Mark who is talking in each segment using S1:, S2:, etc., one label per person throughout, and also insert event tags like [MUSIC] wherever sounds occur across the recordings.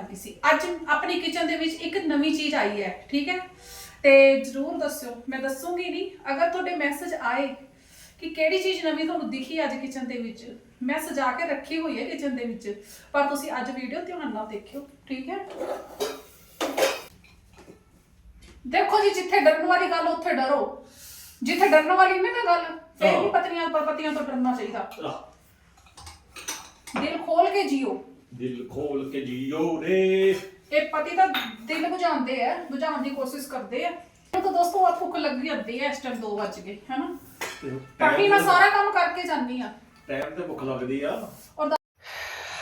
S1: ਗਈ ਸੀ। ਅੱਜ ਆਪਣੀ ਕਿਚਨ ਦੇ ਵਿੱਚ ਇੱਕ ਨਵੀਂ ਚੀਜ਼ ਆਈ ਹੈ ਠੀਕ ਹੈ? ਤੇ ਜਰੂਰ ਦੱਸਿਓ ਮੈਂ ਦੱਸੂਗੀ ਨਹੀਂ। ਅਗਰ ਤੁਹਾਡੇ ਮੈਸੇਜ ਆਏ ਕਿ ਕਿਹੜੀ ਚੀਜ਼ ਨਵੀਂ ਤੁਹਾਨੂੰ ਦਿਖੀ ਅੱਜ ਕਿਚਨ ਦੇ ਵਿੱਚ ਮੈਂ ਸਜਾ ਕੇ ਰੱਖੀ ਹੋਈ ਹੈ ਕਿਚਨ ਦੇ ਵਿੱਚ ਪਰ ਤੁਸੀਂ ਅੱਜ ਵੀਡੀਓ ਧਿਆਨ ਨਾਲ ਦੇਖਿਓ ਠੀਕ ਹੈ? ਦੇਖੋ ਜੀ ਜਿੱਥੇ ਡਰਨ ਵਾਲੀ ਗੱਲ ਉੱਥੇ ਡਰੋ। ਜਿੱਥੇ ਡਰਨ ਵਾਲੀ ਨਹੀਂ ਨਾ ਗੱਲ ਫਿਰ ਵੀ। ਪਤਨੀਆਂ ਪਤੀਆਂ ਤੋਂ ਡਰਨਾ ਚਾਹੀਦਾ। ਦਿਲ ਖੋਲ ਕੇ ਜੀਓ।
S2: ਦਿਲ ਖੋਲ ਕੇ ਜੀਓ ਰੇ।
S1: ਇਹ ਪਤੀ ਤਾਂ ਦਿਲ ਬੁਝਾਉਂਦੇ ਆ ਬੁਝਾਉਣ ਦੀ ਕੋਸ਼ਿਸ਼ ਕਰਦੇ ਆ। ਤਾਂ ਦੋਸਤੋ ਆ ਭੁੱਖ ਲੱਗੀ ਹੁੰਦੀ ਹੈ ਇਸ ਟਾਈਮ 2 ਵਜ ਗਏ ਹੈਨਾ? ਤਾਂ ਹੀ ਮੈਂ ਸਾਰਾ ਕੰਮ ਕਰਕੇ ਜਾਂਦੀ ਆ।
S2: ਟਾਈਮ ਤੇ ਭੁੱਖ ਲੱਗਦੀ ਆ।
S1: ਔਰ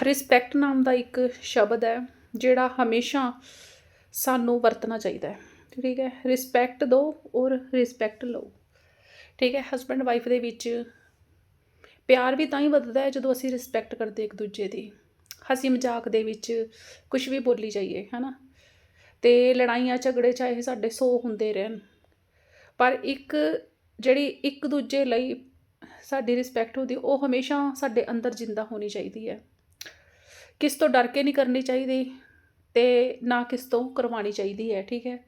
S1: ਰਿਸਪੈਕਟ ਨਾਮ ਦਾ ਇੱਕ ਸ਼ਬਦ ਹੈ ਜਿਹੜਾ ਹਮੇਸ਼ਾ ਸਾਨੂੰ ਵਰਤਣਾ ਚਾਹੀਦਾ ਹੈ। ਠੀਕ ਹੈ ਰਿਸਪੈਕਟ ਦਿਓ ਔਰ ਰਿਸਪੈਕਟ ਲਓ। ਠੀਕ ਹੈ ਹਸਬੰਡ ਵਾਈਫ ਦੇ ਵਿੱਚ ਪਿਆਰ ਵੀ ਤਾਂ ਹੀ ਵੱਧਦਾ ਹੈ ਜਦੋਂ ਅਸੀਂ ਰਿਸਪੈਕਟ ਕਰਦੇ ਇੱਕ ਦੂਜੇ ਦੀ। ਹਸੀ ਮਜ਼ਾਕ ਦੇ ਵਿੱਚ ਕੁਝ ਵੀ ਬੋਲੀ ਜਾਈਏ, ਹਨਾ? ਤੇ ਲੜਾਈਆਂ, ਝਗੜੇ ਚਾਹੇ ਸਾਡੇ 100 ਹੁੰਦੇ ਰਹਿਣ, ਪਰ ਇੱਕ ਜਿਹੜੀ ਇੱਕ ਦੂਜੇ ਲਈ ਸਾਡੀ ਰਿਸਪੈਕਟ ਹੁੰਦੀ, ਉਹ ਹਮੇਸ਼ਾ ਸਾਡੇ ਅੰਦਰ ਜਿੰਦਾ ਹੋਣੀ ਚਾਹੀਦੀ ਹੈ। ਕਿਸ ਤੋਂ ਡਰ ਕੇ ਨਹੀਂ ਕਰਨੀ ਚਾਹੀਦੀ ਤੇ ਨਾ ਕਿਸ ਤੋਂ ਕਰਵਾਉਣੀ ਚਾਹੀਦੀ ਹੈ, ਠੀਕ ਹੈ?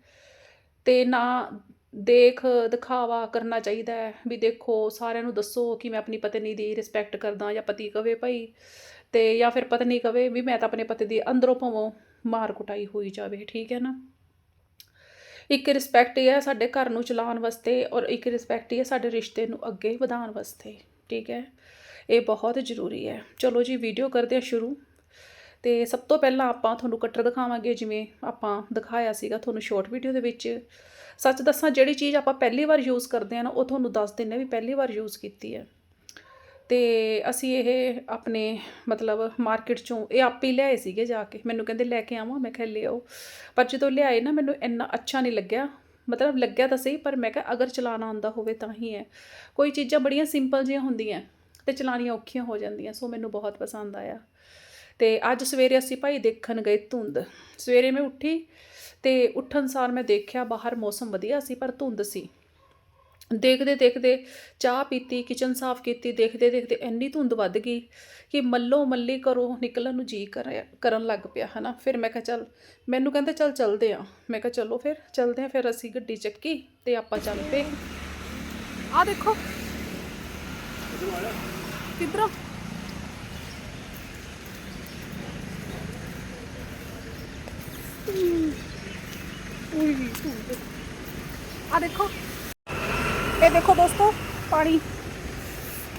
S1: ਤੇ ਨਾ ਦੇਖ, ਦਿਖਾਵਾ ਕਰਨਾ ਚਾਹੀਦਾ ਹੈ ਵੀ ਦੇਖੋ, ਸਾਰਿਆਂ ਨੂੰ ਦੱਸੋ ਕਿ ਮੈਂ ਆਪਣੀ ਪਤਨੀ ਦੀ ਰਿਸਪੈਕਟ ਕਰਦਾ ਜਾਂ ਪਤੀ ਕਵੇ ਭਾਈ ਤੇ ਜਾਂ ਫਿਰ ਪਤਨੀ ਕਵੇ ਵੀ ਮੈਂ ਤਾਂ ਆਪਣੇ ਪਤੀ ਦੀ ਅੰਦਰੋਂ ਭਵੋਂ ਮਾਰ ਕੁਟਾਈ ਹੋਈ ਜਾਵੇ, ਠੀਕ ਹੈ ਨਾ? ਇੱਕ ਰਿਸਪੈਕਟ ਇਹ ਹੈ ਸਾਡੇ ਘਰ ਨੂੰ ਚਲਾਉਣ ਵਾਸਤੇ ਔਰ ਇੱਕ ਰਿਸਪੈਕਟ ਇਹ ਹੈ ਸਾਡੇ ਰਿਸ਼ਤੇ ਨੂੰ ਅੱਗੇ ਵਧਾਉਣ ਵਾਸਤੇ, ਠੀਕ ਹੈ? ਇਹ ਬਹੁਤ ਜ਼ਰੂਰੀ ਹੈ। ਚਲੋ ਜੀ ਵੀਡੀਓ ਕਰਦੇ ਹਾਂ ਸ਼ੁਰੂ। ਤੇ ਸਭ ਤੋਂ ਪਹਿਲਾਂ ਆਪਾਂ ਤੁਹਾਨੂੰ ਕਟਰ ਦਿਖਾਵਾਂਗੇ, ਜਿਵੇਂ ਆਪਾਂ ਦਿਖਾਇਆ ਸੀਗਾ ਤੁਹਾਨੂੰ ਸ਼ਾਰਟ ਵੀਡੀਓ ਦੇ ਵਿੱਚ। ਸੱਚ ਦੱਸਾਂ, ਜਿਹੜੀ ਚੀਜ਼ ਆਪਾਂ ਪਹਿਲੀ ਵਾਰ ਯੂਜ਼ ਕਰਦੇ ਆ ਨਾ, ਉਹ ਤੁਹਾਨੂੰ ਦੱਸ ਦਿੰਨੇ ਵੀ ਪਹਿਲੀ ਵਾਰ ਯੂਜ਼ ਕੀਤੀ ਹੈ। ਅਤੇ ਅਸੀਂ ਇਹ ਆਪਣੇ ਮਤਲਬ ਮਾਰਕੀਟ ਚੋਂ ਇਹ ਆਪੇ ਹੀ ਲਿਆਏ ਸੀਗੇ ਜਾ ਕੇ। ਮੈਨੂੰ ਕਹਿੰਦੇ, ਲੈ ਕੇ ਆਵਾਂ। ਮੈਂ ਕਿਹਾ, ਲਿਆਓ। ਪਰ ਜਦੋਂ ਲਿਆਏ ਨਾ, ਮੈਨੂੰ ਇੰਨਾ ਅੱਛਾ ਨਹੀਂ ਲੱਗਿਆ। ਮਤਲਬ ਲੱਗਿਆ ਤਾਂ ਸਹੀ, ਪਰ ਮੈਂ ਕਿਹਾ, ਅਗਰ ਚਲਾਉਣਾ ਆਉਂਦਾ ਹੋਵੇ ਤਾਂ ਹੀ ਹੈ। ਕੋਈ ਚੀਜ਼ਾਂ ਬੜੀਆਂ ਸਿੰਪਲ ਜਿਹੀਆਂ ਹੁੰਦੀਆਂ ਤੇ ਚਲਾਉਣੀਆਂ ਔਖੀਆਂ ਹੋ ਜਾਂਦੀਆਂ, ਸੋ ਮੈਨੂੰ ਬਹੁਤ ਪਸੰਦ ਆਇਆ। ਤੇ ਅੱਜ ਸਵੇਰੇ ਅਸੀਂ ਭਾਈ ਦੇਖਣ ਗਏ ਧੁੰਦ। ਸਵੇਰੇ ਮੈਂ ਉੱਠੀ ਤੇ ਉੱਠਣ ਸਾਰ ਮੈਂ ਦੇਖਿਆ, ਬਾਹਰ ਮੌਸਮ ਵਧੀਆ ਸੀ, ਪਰ ਧੁੰਦ ਸੀ। ਦੇਖਦੇ ਦੇਖਦੇ ਚਾਹ ਪੀਤੀ ਕਿਚਨ ਸਾਫ਼ ਕੀਤੀ, ਦੇਖਦੇ ਦੇਖਦੇ ਇੰਨੀ ਧੁੰਦ ਵੱਧ ਗਈ ਕਿ ਮੱਲੋ ਮੱਲੀ ਘਰੋਂ ਨਿਕਲਣ ਨੂੰ ਜੀ ਕਰਿਆ ਕਰਨ ਲੱਗ ਪਿਆ, ਹਨਾ? ਫਿਰ ਮੈਂ ਕਿਹਾ, ਚੱਲ, ਮੈਨੂੰ ਕਹਿੰਦਾ, ਚੱਲ ਚੱਲਦੇ ਆ। ਮੈਂ ਕਿਹਾ, ਚਲੋ ਫਿਰ, ਚੱਲਦੇ ਆ, ਫਿਰ ਅਸੀਂ ਗੱਡੀ ਚੱਕੀ ਤੇ ਆਪਾਂ ਚੱਲ ਪਏ। ਆ ਦੇਖੋ। ਕਿੱਧਰੋਂ? ਉਈ ਆ ਦੇਖੋ। ਇਹ ਦੇਖੋ ਦੋਸਤੋ ਪਾਣੀ।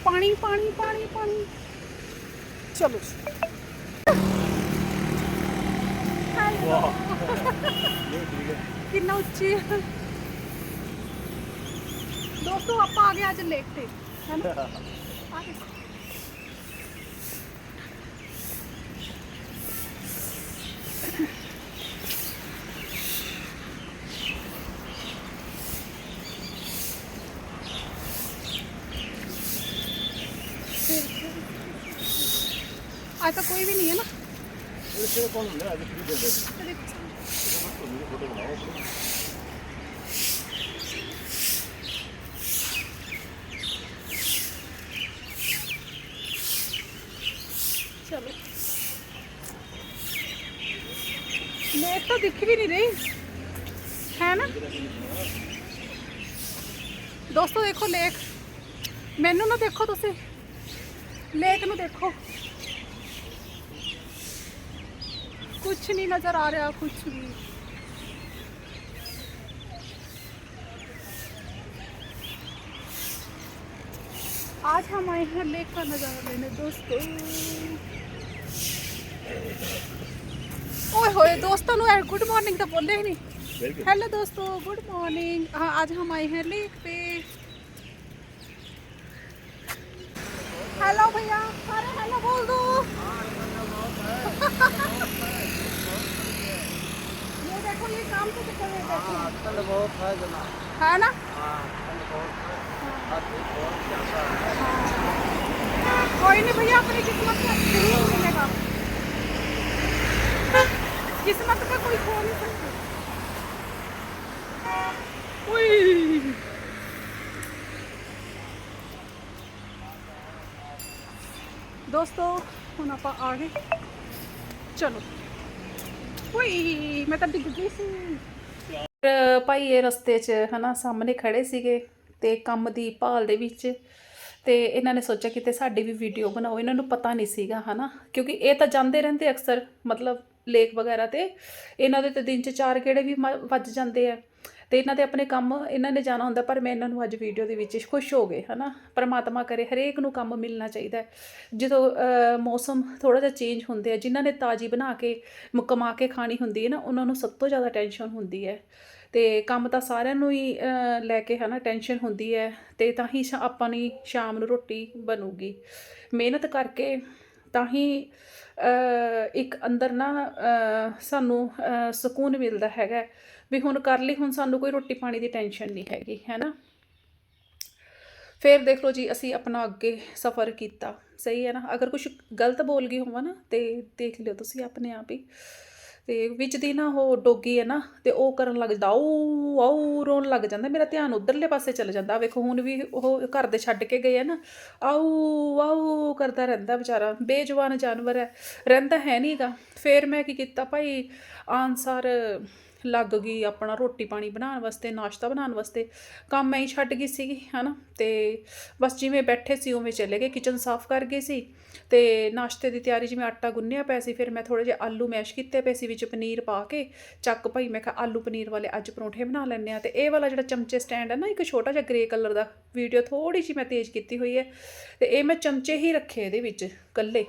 S1: ਪਾਣੀ ਪਾਣੀ ਪਾਣੀ ਪਾਣੀ। ਚਲੋ।
S2: ਵਾਹ।
S1: ਕਿੰਨਾ ਉੱਚੀ ਹੈ। ਦੋਸਤੋ ਆਪਾਂ ਆ ਗਏ ਅੱਜ ਲੇਕ ਤੇ ਹੈਨਾ ਆ ਦੇਖੋ ਅੱਜ ਤਾਂ ਕੋਈ ਵੀ ਨਹੀਂ ਹੈ ਨਾ
S2: ਇਹ ਕਿਹੜਾ ਕੋਣ ਹੁੰਦਾ ਅੱਜ ਕੀ ਬੋਲਦਾ ਜੀ ਫੋਟੋ ਬਣਾਓ
S1: ਚਲੋ ਲੇਕ ਤਾਂ ਦਿਖ ਵੀ ਨਹੀਂ ਰਹੀ। ਹੈ ਨਾ? ਦੋਸਤੋ ਦੇਖੋ ਲੇਕ ਮੈਨੂੰ ਨਾ ਦੇਖੋ ਤੁਸੀਂ। ਲੇਕ ਨੂੰ ਦੇਖੋ। कुछ नहीं नज़र आ रहा कुछ भी। आज हम आए हैं लेक का नज़ारा लेने दोस्तों। ओए होए दोस्तों गुड मॉर्निंग तो बोले ही नहीं। हेलो दोस्तों गुड मॉर्निंग हाँ आज हम आए हैं लेक पे। हेलो भैया अरे हेलो बोल दो। [LAUGHS] ये काम तो कर रहे
S3: बहुत है
S1: हाँ
S3: है हाँ। ना? हाँ।
S1: कोई नहीं भैया अपनी किस्मत मिलेगा किस्मत का कोई खो नहीं सकता दोस्तों हम आप आ गए चलो। ਓਏ, ਮੈਂ ਤਾਂ ਡਿੱਗ ਗਈ ਸੀ। ਪਰ ਭਾਈ ਇਹ ਰਸਤੇ 'ਚ ਹਨਾ ਸਾਹਮਣੇ ਖੜੇ ਸੀਗੇ ਤੇ ਕੰਮ ਦੀ ਭਾਲ ਦੇ ਵਿੱਚ ਤੇ ਇਹਨਾਂ ਨੇ ਸੋਚਿਆ ਕਿਤੇ ਸਾਡੀ ਵੀ ਵੀਡੀਓ ਬਣਾਓ, ਇਹਨਾਂ ਨੂੰ ਪਤਾ ਨਹੀਂ ਸੀਗਾ ਹਨਾ। ਕਿਉਂਕਿ ਇਹ ਤਾਂ ਜਾਂਦੇ ਰਹਿੰਦੇ ਅਕਸਰ, ਮਤਲਬ ਲੇਕ ਵਗੈਰਾ ਤੇ, ਇਹਨਾਂ ਦੇ ਤਾਂ ਦਿਨ 'ਚ ਚਾਰ ਕਿਹੜੇ ਵੀ ਮ- ਵੱਜ ਜਾਂਦੇ ਆ। ਤੇ ਇਹਨਾਂ ਦੇ ਆਪਣੇ ਕੰਮ, ਇਹਨਾਂ ਨੇ ਜਾਣਾ ਹੁੰਦਾ, ਪਰ ਮੈਂ ਇਹਨਾਂ ਨੂੰ ਅੱਜ ਵੀਡੀਓ ਦੇ ਵਿੱਚ ਖੁਸ਼ ਹੋ ਗਏ ਹਨਾ? ਪਰਮਾਤਮਾ ਕਰੇ, ਹਰੇਕ ਨੂੰ ਕੰਮ ਮਿਲਣਾ ਚਾਹੀਦਾ ਜਦੋਂ ਮੌਸਮ ਥੋੜਾ ਜਿਹਾ ਚੇਂਜ ਹੁੰਦੇ ਆ, ਜਿਨ੍ਹਾਂ ਨੇ ਤਾਜੀ ਬਣਾ ਕੇ ਕਮਾ ਕੇ ਖਾਣੀ ਹੁੰਦੀ ਹੈ ਨਾ, ਉਹਨਾਂ ਨੂੰ ਸਭ ਤੋਂ ਜ਼ਿਆਦਾ ਟੈਨਸ਼ਨ ਹੁੰਦੀ ਹੈ। ਤੇ ਕੰਮ ਤਾਂ ਸਾਰਿਆਂ ਨੂੰ ਹੀ ਲੈ ਕੇ, ਹਨਾ ਟੈਨਸ਼ਨ ਹੁੰਦੀ ਹੈ, ਤੇ ਤਾਂ ਹੀ ਸ਼ਾ- ਆਪਾਂ ਨੂੰ ਸ਼ਾਮ ਨੂੰ ਰੋਟੀ ਬਣੂਗੀ। ਮਿਹਨਤ ਕਰਕੇ ਤਾਂ ਹੀ ਇੱਕ ਅੰਦਰ ਨਾ ਸਾਨੂੰ ਸਕੂਨ ਮਿਲਦਾ ਹੈਗਾ। ਵੀ ਹੁਣ ਕਰ ਲਈ, ਹੁਣ ਸਾਨੂੰ ਕੋਈ ਰੋਟੀ ਪਾਣੀ ਦੀ ਟੈਨਸ਼ਨ ਨਹੀਂ ਹੈਗੀ ਹੈ ਨਾ ਫਿਰ ਦੇਖ ਲਓ ਜੀ, ਅਸੀਂ ਆਪਣਾ ਅੱਗੇ ਸਫ਼ਰ ਕੀਤਾ। ਸਹੀ ਹੈ ਨਾ? ਅਗਰ ਕੁਝ ਗਲਤ ਬੋਲ ਗਈ ਹੋਵਾਂ ਨਾ, ਤੇ ਦੇਖ ਲਿਓ ਤੁਸੀਂ ਆਪਣੇ ਆਪ ਹੀ। ਤੇ ਵਿੱਚ ਦੀ ਨਾ ਉਹ ਡੋਗੀ ਹੈ ਨਾ, ਤੇ ਉਹ ਕਰਨ ਲੱਗ ਜਾਂਦਾ, ਆਊ ਆਊ, ਰੋਣ ਲੱਗ ਜਾਂਦਾ। ਮੇਰਾ ਧਿਆਨ ਉਧਰਲੇ ਪਾਸੇ ਚਲ ਜਾਂਦਾ। ਵੇਖੋ, ਹੁਣ ਵੀ ਉਹ ਘਰ ਦੇ ਛੱਡ ਕੇ ਗਏ ਹੈ ਨਾ, ਆਊ ਆਊ ਕਰਦਾ ਰਹਿੰਦਾ ਵਿਚਾਰਾ। ਬੇਜਵਾਨ ਜਾਨਵਰ ਹੈ, ਰਹਿੰਦਾ ਹੈ ਨਹੀਂਗਾ ਫਿਰ ਮੈਂ ਕੀ ਕੀਤਾ, ਭਾਈ, ਆਨਸਰ ਲੱਗ ਗਈ ਆਪਣਾ ਰੋਟੀ ਪਾਣੀ ਬਣਾਉਣ ਵਾਸਤੇ, ਨਾਸ਼ਤਾ ਬਣਾਉਣ ਵਾਸਤੇ। ਕੰਮ ਮੈਂ ਹੀ ਛੱਡ ਗਈ ਸੀਗੀ, ਹਨਾ? ਤੇ ਬਸ ਜਿਵੇਂ ਬੈਠੇ ਸੀ, ਉਵੇਂ ਚਲੇ ਗਏ। ਕਿਚਨ ਸਾਫ਼ ਕਰ ਗਏ ਸੀ ਤੇ ਨਾਸ਼ਤੇ ਦੀ ਤਿਆਰੀ ਜਿਵੇਂ ਆਟਾ ਗੁੰਨਿਆ ਪਿਆ ਸੀ, ਫਿਰ ਮੈਂ ਥੋੜੇ ਜਿਹੇ ਆਲੂ ਮੈਸ਼ ਕੀਤੇ ਪਏ ਸੀ, ਵਿੱਚ ਪਨੀਰ ਪਾ ਕੇ। ਚੱਕ ਭਾਈ, ਮੈਂ ਕਿਹਾ ਆਲੂ ਪਨੀਰ ਵਾਲੇ ਅੱਜ ਪਰੌਂਠੇ ਬਣਾ ਲੈਂਦੇ ਆ ਤੇ ਇਹ ਵਾਲਾ ਜਿਹੜਾ ਚਮਚੇ ਸਟੈਂਡ ਹੈ ਨਾ, ਇੱਕ ਛੋਟਾ ਜਿਹਾ ਗ੍ਰੇ ਕਲਰ ਦਾ ਵੀਡੀਓ ਥੋੜੀ ਜਿਹੀ ਮੈਂ ਤੇਜ਼ ਕੀਤੀ ਹੋਈ ਹੈ। ਤੇ ਇਹ ਮੈਂ ਚਮਚੇ ਹੀ ਰੱਖੇ ਇਹਦੇ ਵਿੱਚ ਕੱਲੇ